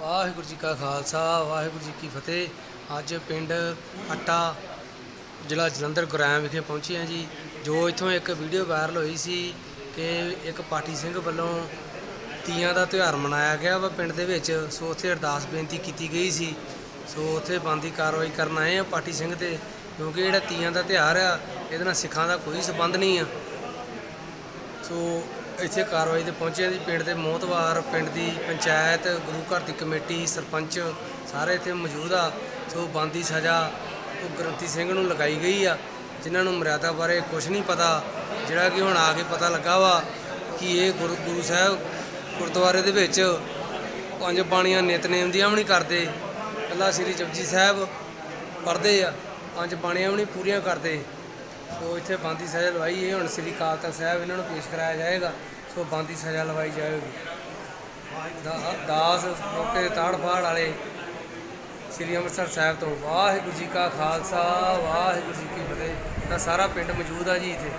ਵਾਹਿਗੁਰੂ ਜੀ ਕਾ ਖਾਲਸਾ, ਵਾਹਿਗੁਰੂ ਜੀ ਕੀ ਫਤਿਹ। ਅੱਜ ਪਿੰਡ ਅੱਟਾ ਜ਼ਿਲ੍ਹਾ ਜਲੰਧਰ ਗੁਰਾਮ ਵਿਖੇ ਪਹੁੰਚੇ ਹਾਂ ਜੀ। ਜੋ ਇੱਥੋਂ ਇੱਕ ਵੀਡੀਓ ਵਾਇਰਲ ਹੋਈ ਸੀ ਕਿ ਇੱਕ ਪਾਠੀ ਸਿੰਘ ਵੱਲੋਂ ਤੀਆਂ ਦਾ ਤਿਉਹਾਰ ਮਨਾਇਆ ਗਿਆ ਵਾ ਪਿੰਡ ਦੇ ਵਿੱਚ। ਸੋ ਉੱਥੇ ਅਰਦਾਸ ਬੇਨਤੀ ਕੀਤੀ ਗਈ ਸੀ। ਸੋ ਉੱਥੇ ਬੰਦੀ ਕਾਰਵਾਈ ਕਰਨ ਆਏ ਆ ਪਾਠੀ ਸਿੰਘ ਤੇ, ਕਿਉਂਕਿ ਜਿਹੜਾ ਤੀਆਂ ਦਾ ਤਿਉਹਾਰ ਆ, ਇਹਦੇ ਨਾਲ ਸਿੱਖਾਂ ਦਾ ਕੋਈ ਸਬੰਧ ਨਹੀਂ ਆ। ਸੋ ਇੱਥੇ ਕਾਰਵਾਈ ਤੇ ਪਹੁੰਚੇ ਹਾਂ ਜੀ। ਪਿੰਡ ਦੇ ਮੋਹਤਵਾਰ, ਪਿੰਡ ਦੀ ਪੰਚਾਇਤ, ਗੁਰੂ ਘਰ ਦੀ ਕਮੇਟੀ, ਸਰਪੰਚ ਸਾਰੇ ਇੱਥੇ ਮੌਜੂਦ ਆ। ਸੋ ਬੰਦੀ ਸਜ਼ਾ ਉਹ ਗ੍ਰੰਥੀ ਸਿੰਘ ਨੂੰ ਲਗਾਈ ਗਈ ਆ, ਜਿਨ੍ਹਾਂ ਨੂੰ ਮਰਿਆਦਾ ਬਾਰੇ ਕੁਝ ਨਹੀਂ ਪਤਾ। ਜਿਹੜਾ ਕਿ ਹੁਣ ਆ ਕੇ ਪਤਾ ਲੱਗਾ ਵਾ ਕਿ ਇਹ ਗੁਰੂ ਗੁਰੂ ਸਾਹਿਬ ਗੁਰਦੁਆਰੇ ਦੇ ਵਿੱਚ ਪੰਜ ਬਾਣੀਆਂ ਨਿਤਨੇਮ ਦੀਆਂ ਵੀ ਨਹੀਂ ਕਰਦੇ। ਕੱਲਾ ਸ੍ਰੀ ਜਪਜੀ ਸਾਹਿਬ ਪੜ੍ਹਦੇ ਆ, ਪੰਜ ਬਾਣੀਆਂ ਵੀ ਨਹੀਂ ਪੂਰੀਆਂ ਕਰਦੇ। ਸੋ ਇੱਥੇ ਬੰਦੀ ਸਜ਼ਾ ਲਵਾਈ ਹੈ ਹੁਣ ਸ੍ਰੀ ਅਕਾਲ ਤਖਤ ਸਾਹਿਬ ਇਹਨਾਂ ਨੂੰ ਪੇਸ਼ ਕਰਾਇਆ ਜਾਏਗਾ। ਸੋ ਬੰਦੀ ਸਜ਼ਾ ਲਵਾਈ ਜਾਏਗੀ। ਦਾ- ਦਾਸ ਮੌਕੇ ਤਾੜ ਫਾੜ ਵਾਲੇ ਸ੍ਰੀ ਅੰਮ੍ਰਿਤਸਰ ਸਾਹਿਬ ਤੋਂ ਵਾਹਿਗੁਰੂ ਜੀ ਕਾ ਖਾਲਸਾ, ਵਾਹਿਗੁਰੂ ਜੀ ਕੀ ਫਤਿਹ। ਤਾਂ ਸਾਰਾ ਪਿੰਡ ਮੌਜੂਦ ਆ ਜੀ ਇੱਥੇ।